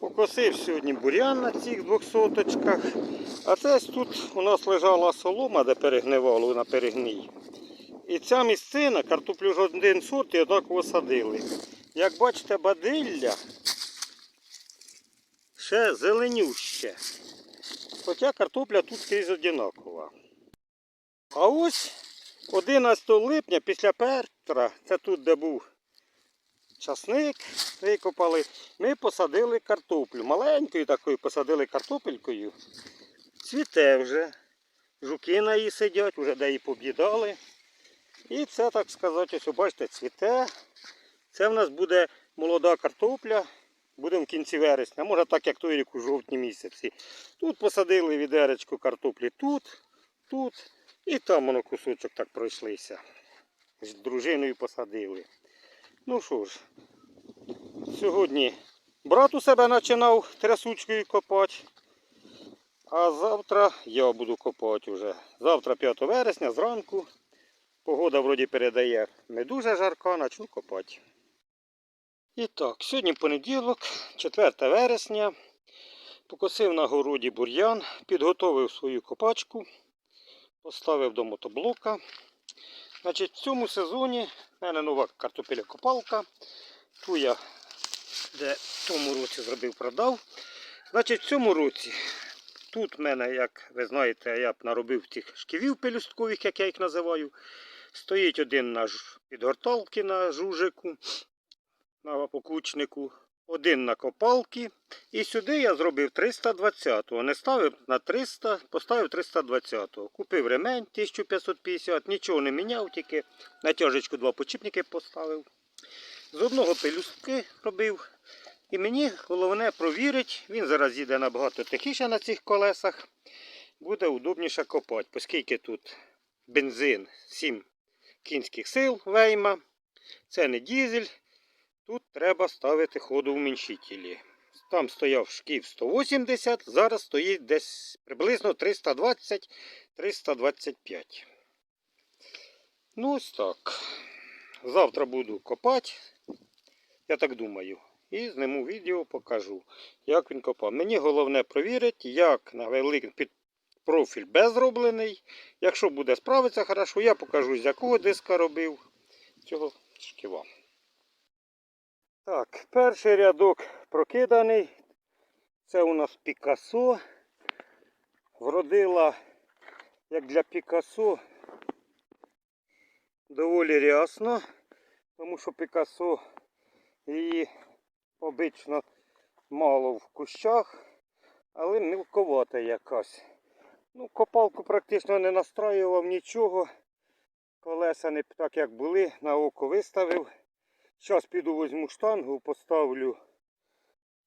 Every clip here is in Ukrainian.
Покосив сьогодні бурян на цих двох соточках. А це тут у нас лежала солома, де перегнивало на перегній. І ця місцина, картоплю ж один сорт і однаково садили. Як бачите, бадилля ще зеленюще. Хоча картопля тут скрізь одинакова. А ось 11 липня після Петра, це тут, де був часник, викопали, ми посадили картоплю. Маленькою такою посадили картопелькою. Цвіте вже. Жуки на її сидять, вже де її поб'їдали. І це, так сказати, ось бачите, цвіте. Це в нас буде молода картопля. Будемо в кінці вересня, може так, як той рік у жовтні місяці. Тут посадили відеречко картоплі тут, тут і там воно кусочок так пройшлися. З дружиною посадили. Ну що ж, сьогодні брат у себе починав трясучкою копати. А завтра я буду копати вже. Завтра 5 вересня зранку. Погода вроді передає не дуже жарка, почну копати. І так, сьогодні понеділок, 4 вересня. Покосив на городі бур'ян, підготовив свою копачку, поставив до мотоблока. Значить, в цьому сезоні в мене нова картопеля копалка. Ту я де в тому році зробив, продав. Значить, в цьому році тут в мене, як ви знаєте, я б наробив тих шківів пелюсткових, як я їх називаю. Стоїть один на підгорталки на жужику, на покучнику, один на копалки. І сюди я зробив 320-го. Не ставив на 300, поставив 320-го. Купив ремень 1550, нічого не міняв, тільки натяжечку два почіпники поставив. З одного пелюстки робив. І мені головне провірити, він зараз їде набагато тихіше на цих колесах. Буде удобніше копати, оскільки тут бензин 7 кінських сил вейма. Це не дізель. Тут треба ставити ходоуміншителі. Там стояв шків 180, зараз стоїть десь приблизно 320-325. Ну ось так. Завтра буду копати, я так думаю. І зніму відео, покажу, як він копав. Мені головне провірити, як на великий під профіль безроблений. Якщо буде справитися хорошо, я покажу, з якого диска робив цього шківа. Так, перший рядок прокиданий. Це у нас Пікасо. Вродила, як для Пікасо, доволі рясно, тому що Пікасо її обично мало в кущах, але мілковата якась. Ну, копалку практично не настраював нічого. Колеса не так як були, на око виставив. Зараз піду візьму штангу, поставлю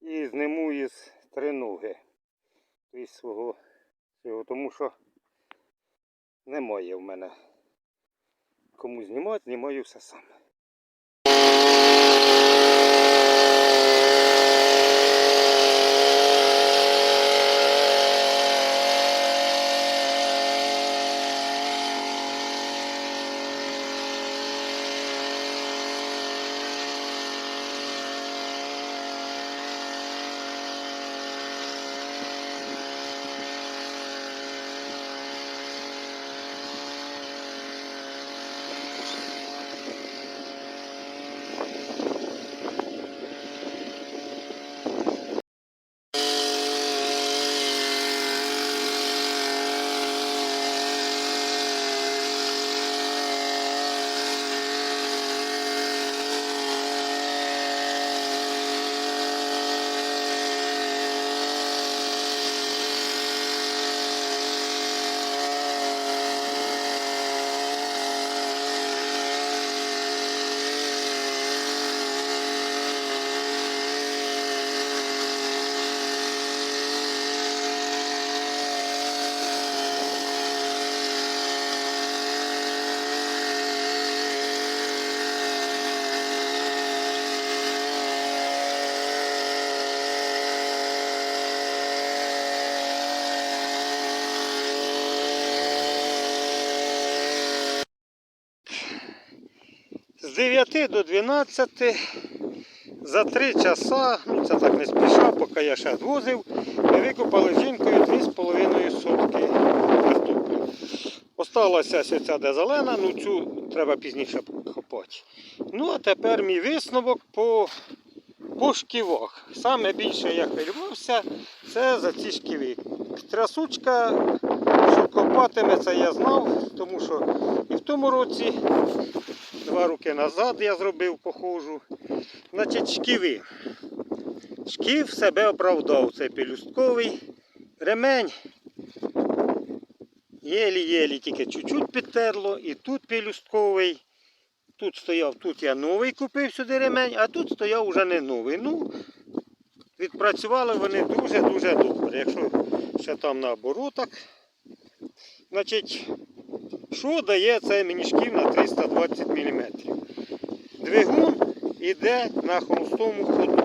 і зниму із триноги. Із свого цього, тому що немає в мене кому знімати, знімаю все сам. З 9 до 12 За три часа, ну це так не спішав, поки я ще звозив, ми викопали жінкою 2,5 сотки картоплі. Осталася ця де зелена, ну цю треба пізніше копати. Ну а тепер мій висновок по, по шківах. Саме більше я хвилювався, це за ці шківи. Трясучка, що копатиме, це я знав, тому що і в тому році, два роки назад я зробив похожу. Значить, шківи. Шків себе оправдав, це пелюстковий ремень. Єлі-єлі тільки чуть-чуть підтерло, і тут пелюстковий. Тут стояв, тут я новий купив сюди ремень, а тут стояв уже не новий. Ну, відпрацювали вони дуже-дуже добре. Якщо ще там на оборотах. Значить, що дає цей мені шків на 320 мм? Двигун іде на холостому ходу.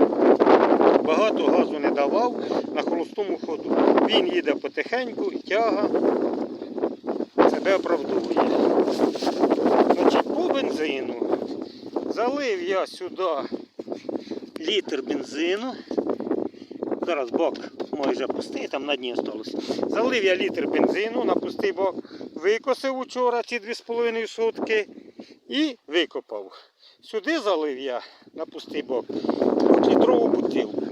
Багато газу не давав на холостому ходу. Він їде потихеньку тяга себе оправдовує. Значить, по бензину залив я сюди літр бензину. Зараз бак майже пустий, там на дні залишилося. Залив я літр бензину на пустий бак, викосив учора ці 2,5 сотки і викопав. Сюди залив я на пустий бак двохлітрову бутилку.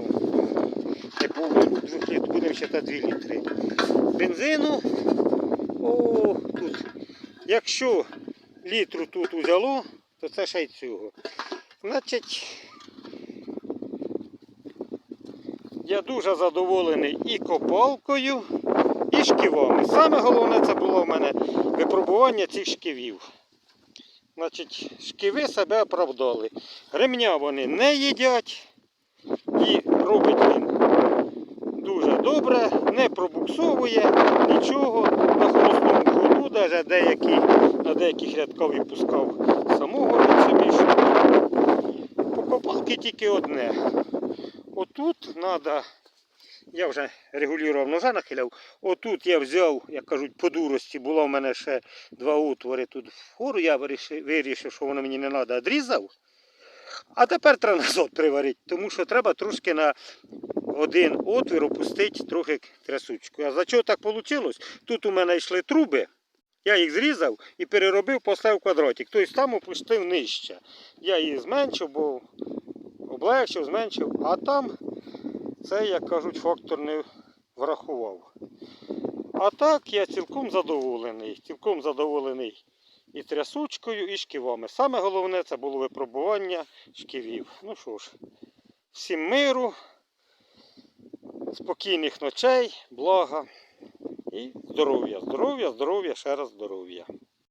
Не повну, ну, двох будемо ще 2 літри. Бензину. О, тут. Якщо літру тут узяло, то це ще й цього. Значить, я дуже задоволений і копалкою, і шківами. Саме головне це було в мене випробування цих шківів. Значить, шківи себе оправдали. Ремня вони не їдять і робить він дуже добре, не пробуксовує нічого на холостому ходу, навіть деякі, на деяких рядках і пускав самого від собі. По копалки тільки одне. Отут треба, я вже регулював ножа нахиляв, отут я взяв, як кажуть, по дурості, було в мене ще два отвори тут вгору, я вирішив, вирішив, що воно мені не треба, відрізав. А тепер треба назад приварити, тому що треба трошки на один отвір опустити трохи трясучку. А за чого так вийшло? Тут у мене йшли труби, я їх зрізав і переробив, поставив квадратик. Тобто там опустив нижче. Я її зменшив, бо облегшив, зменшив, а там це, як кажуть, фактор не врахував. А так я цілком задоволений. Цілком задоволений і трясучкою, і шківами. Саме головне це було випробування шківів. Ну що ж, всім миру, спокійних ночей, блага і здоров'я. Здоров'я, здоров'я, ще раз здоров'я.